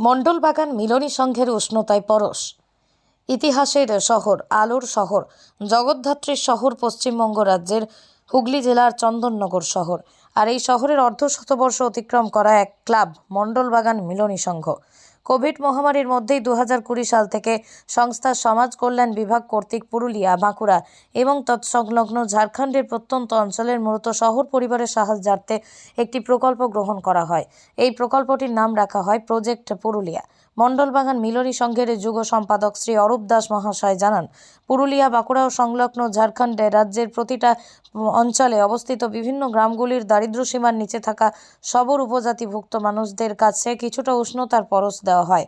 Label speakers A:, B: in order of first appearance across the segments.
A: মণ্ডলবাগান মিলনী সংঘের উষ্ণতায় পরশ। ইতিহাসের শহর, আলোর শহর, জগদ্ধাত্রীর শহর পশ্চিমবঙ্গ রাজ্যের হুগলি জেলার চন্দননগর শহর। আর এই শহরের অর্ধ শতবর্ষ অতিক্রম করা এক ক্লাব, মণ্ডলবাগান মিলনী সংঘ। কোভিড মহামারীর মধ্যেই দু সাল থেকে সংস্থার সমাজ কল্যাণ বিভাগ কর্তৃক পুরুলিয়া, বাঁকুড়া এবং তৎসংলগ্ন ঝাড়খণ্ডের প্রত্যন্ত অঞ্চলের মূলত শহর পরিবারের সাহায্যার্থে একটি প্রকল্প গ্রহণ করা হয়। এই প্রকল্পটির নাম রাখা হয় প্রজেক্ট পুরুলিয়া। মণ্ডলবাগান মিলরি সংঘের যুগ সম্পাদক শ্রী অরূপ দাস মহাশয় জানান, পুরুলিয়া, বাঁকুড়া ও সংলগ্ন ঝাড়খণ্ডে রাজ্যের প্রতিটা অঞ্চলে অবস্থিত বিভিন্ন গ্রামগুলির দারিদ্র্যসীমার নিচে থাকা সবর উপজাতিভুক্ত মানুষদের কাছে কিছুটা উষ্ণতার পরশ দেওয়া হয়।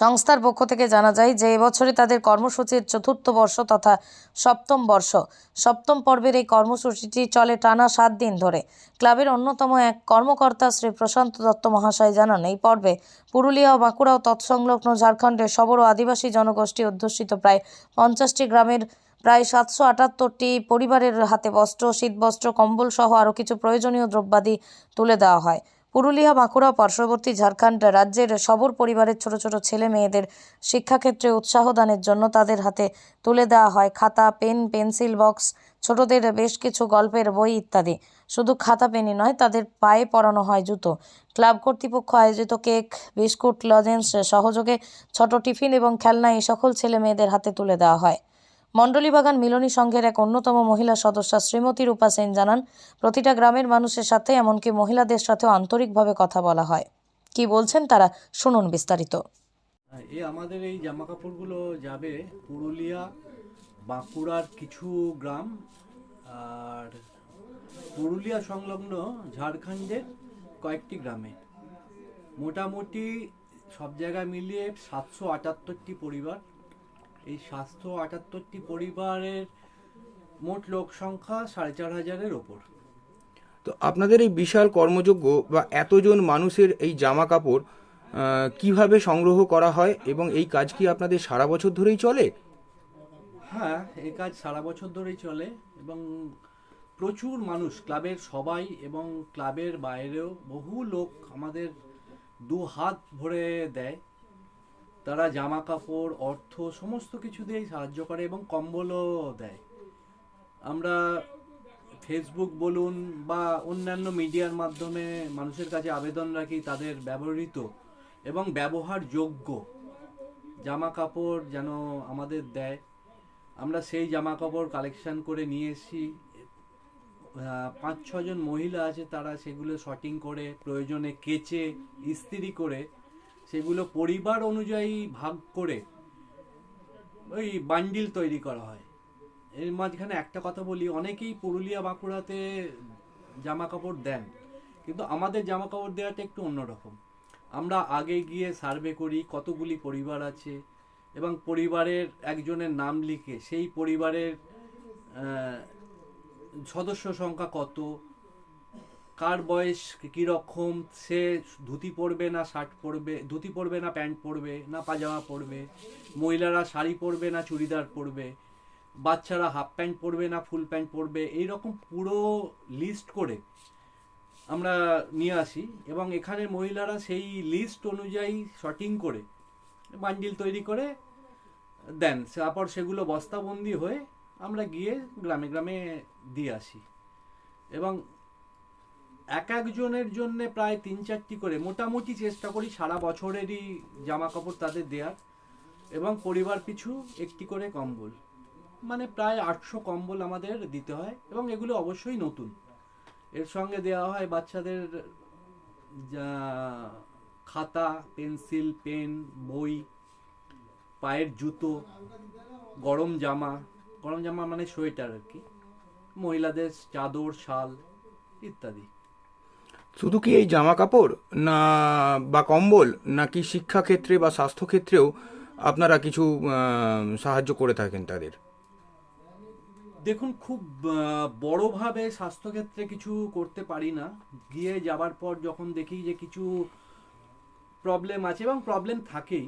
A: সংস্থার পক্ষ থেকে জানা যায় যে এবছরে তাদের কর্মসূচির চতুর্থ বর্ষ তথা সপ্তম বর্ষ। সপ্তম পর্বের এই কর্মসূচিটি চলে টানা সাত দিন ধরে। ক্লাবের অন্যতম এক কর্মকর্তা শ্রী প্রশান্ত দত্ত মহাশয় জানান, এই পর্বে পুরুলিয়া ও বাঁকুড়া ও তৎসংলগ্ন ঝাড়খণ্ডের সবর ও আদিবাসী জনগোষ্ঠী অধ্যুষিত প্রায় পঞ্চাশটি গ্রামের প্রায় সাতশো আটাত্তরটি পরিবারের হাতে বস্ত্র, শীতবস্ত্র, কম্বল সহ আরও কিছু প্রয়োজনীয় দ্রব্যাদি তুলে দেওয়া হয়। পুরুলিয়া, বাঁকুড়া, পার্শ্ববর্তী ঝাড়খণ্ড রাজ্যের সবর পরিবারের ছোট ছোট ছেলে মেয়েদের শিক্ষাক্ষেত্রে উৎসাহ দানের জন্য তাদের হাতে তুলে দেওয়া হয় খাতা, পেন, পেন্সিল বক্স, ছোটদের বেশ কিছু গল্পের বই ইত্যাদি। শুধু খাতা, পেনই নয়, তাদের পায়ে পরানো হয় জুতো। ক্লাব কর্তৃপক্ষ আয়োজিত কেক, বিস্কুট, লজেন্স, সহযোগে ছোট টিফিন এবং খেলনা এই সকল ছেলে মেয়েদের হাতে তুলে দেওয়া হয়। মণ্ডলীবাগান মিলনী সংঘের এক অন্যতম মহিলা সদস্যা শ্রীমতী রূপা সেন জানান, প্রতিটা গ্রামের মানুষের সাথে, এমনকি মহিলাদের সাথেও আন্তরিকভাবে কথা বলা হয়। কি বলছেন তারা, শুনুন বিস্তারিত।
B: এই আমাদের এই জামা কাপড়গুলো যাবে পুরুলিয়া, বাঁকুড়ার কিছু গ্রাম, আর পুরুলিয়া সংলগ্ন ঝাড়খণ্ডের কয়েকটি গ্রামে। মোটামুটি সব জায়গায় মিলিয়ে সাতশো আটাত্তরটি পরিবার। এই সাতশো আটাত্তরটি পরিবারের মোট লোক সংখ্যা সাড়ে চার হাজারের ওপর।
C: তো আপনাদের এই বিশাল কর্মযোগ্য বা এতজন মানুষের এই জামা কাপড় কীভাবে সংগ্রহ করা হয় এবং এই কাজ কি আপনাদের সারা বছর ধরেই চলে?
B: হ্যাঁ এই কাজ সারা বছর ধরেই চলে এবং প্রচুর মানুষ ক্লাবের সবাই এবং ক্লাবের বাইরেও বহু লোক আমাদের দু হাত ভরে দেয়। তারা জামা কাপড় অর্থ সমস্ত কিছু দিয়েই সাহায্য করে এবং কম্বলও দেয়। আমরা ফেসবুক বলুন বা অন্যান্য মিডিয়ার মাধ্যমে মানুষের কাছে আবেদন রাখি, তাদের ব্যবহৃত এবং ব্যবহারযোগ্য জামা কাপড় যেন আমাদের দেয়। আমরা সেই জামা কাপড় কালেকশান করে নিয়ে এসেছি। পাঁচ ছজন মহিলা আছে, তারা সেগুলো শটিং করে, প্রয়োজনে কেচে, ইস্ত্রি করে সেগুলো পরিবার অনুযায়ী ভাগ করে ওই বান্ডিল তৈরি করা হয়। এর মাঝখানে একটা কথা বলি, অনেকেই পুরুলিয়া বাঁকুড়াতে জামা কাপড় দেন, কিন্তু আমাদের জামা কাপড় দেওয়াটা একটু অন্যরকম আমরা আগে গিয়ে সার্ভে করি কতগুলি পরিবার আছে এবং পরিবারের একজনের নাম লিখে সেই পরিবারের সদস্য সংখ্যা কত কার বয়স, কী রকম? সে ধুতি পরবে না শার্ট পরবে, ধুতি পরবে না প্যান্ট পরবে, না পাজামা পরবে, মহিলারা শাড়ি পরবে না চুড়িদার পরবে, বাচ্চারা হাফ প্যান্ট পরবে না ফুল প্যান্ট পরবে, এইরকম পুরো লিস্ট করে আমরা নিয়ে আসি এবং এখানে মহিলারা সেই লিস্ট অনুযায়ী শটিং করে বান্ডিল তৈরি করে দেন। তারপর সেগুলো বস্তাবন্দি হয়ে আমরা গিয়ে গ্রামে গ্রামে দিয়ে আসি। এবং এক একজনের জন্য প্রায় তিন চারটি করে, মোটামুটি চেষ্টা করি সারা বছরেরই জামা কাপড় তাদের দেওয়ার এবং পরিবার পিছু একটি করে কম্বল। মানে প্রায় আটশো কম্বল আমাদের দিতে হয় এবং এগুলো অবশ্যই নতুন। এর সঙ্গে দেওয়া হয় বাচ্চাদের খাতা, পেন্সিল, পেন, বই, পায়ের জুতো, গরম জামা। গরম জামা মানে সোয়েটার আর কি। মহিলাদের চাদর, শাল ইত্যাদি।
C: শুধু কি এই জামা কাপড় না, বা কম্বল? নাকি শিক্ষাক্ষেত্রে বা স্বাস্থ্যক্ষেত্রেও আপনারা কিছু সাহায্য করে থাকেন তাদের?
B: দেখুন, খুব বড়ভাবে স্বাস্থ্যক্ষেত্রে কিছু করতে পারি না। গিয়ে যাবার পর যখন দেখি যে কিছু প্রবলেম আছে, এবং প্রবলেম থাকেই,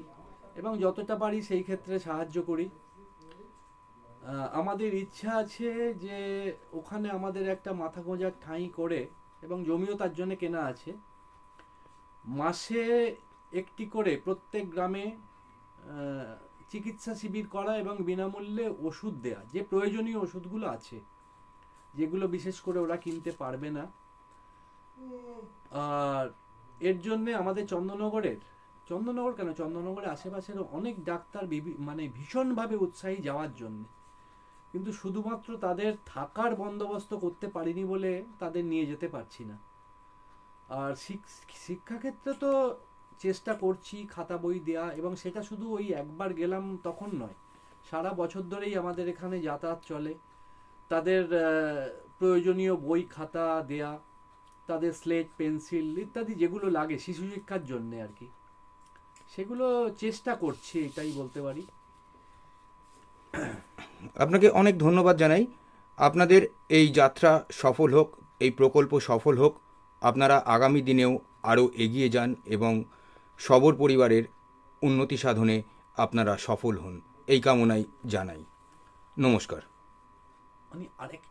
B: এবং যতটা পারি সেই ক্ষেত্রে সাহায্য করি। আমাদের ইচ্ছা আছে যে ওখানে আমাদের একটা মাথা গোঁজার ঠাঁই করে এবং জমিও তার জন্য কেনা আছে। মাসে একটি করে প্রত্যেক গ্রামে চিকিৎসা শিবির করা এবং বিনামূল্যে ওষুধ দেয়া। যে প্রয়োজনীয় ওষুধগুলো আছে, যেগুলো বিশেষ করে ওরা কিনতে পারবে না। আর এর জন্যে আমাদের চন্দননগরের, চন্দননগর কেন? চন্দননগরের আশেপাশের অনেক ডাক্তার মানে ভীষণভাবে উৎসাহী যাওয়ার জন্য। কিন্তু শুধুমাত্র তাদের থাকার বন্দোবস্ত করতে পারিনি বলে তাদের নিয়ে যেতে পারছি না। আর শিক- শিক্ষাক্ষেত্রে তো চেষ্টা করছি খাতা বই দেয়া এবং সেটা শুধু ওই একবার গেলাম তখন নয়, সারা বছর ধরেই আমাদের এখানে যাতায়াত চলে। তাদের প্রয়োজনীয় বই, খাতা দেয়া, তাদের স্লেট, পেন্সিল ইত্যাদি যেগুলো লাগে শিশু শিক্ষার জন্য আর কি। সেগুলো চেষ্টা করছি, এটাই বলতে পারি।
C: আপনাকে অনেক ধন্যবাদ জানাই। আপনাদের এই যাত্রা সফল হোক, এই প্রকল্প সফল হোক, আপনারা আগামী দিনেও আরও এগিয়ে যান এবং সবর পরিবারের উন্নতি সাধনে আপনারা সফল হন। এই কামনাই জানাই। নমস্কার।
B: মানে আরেকটা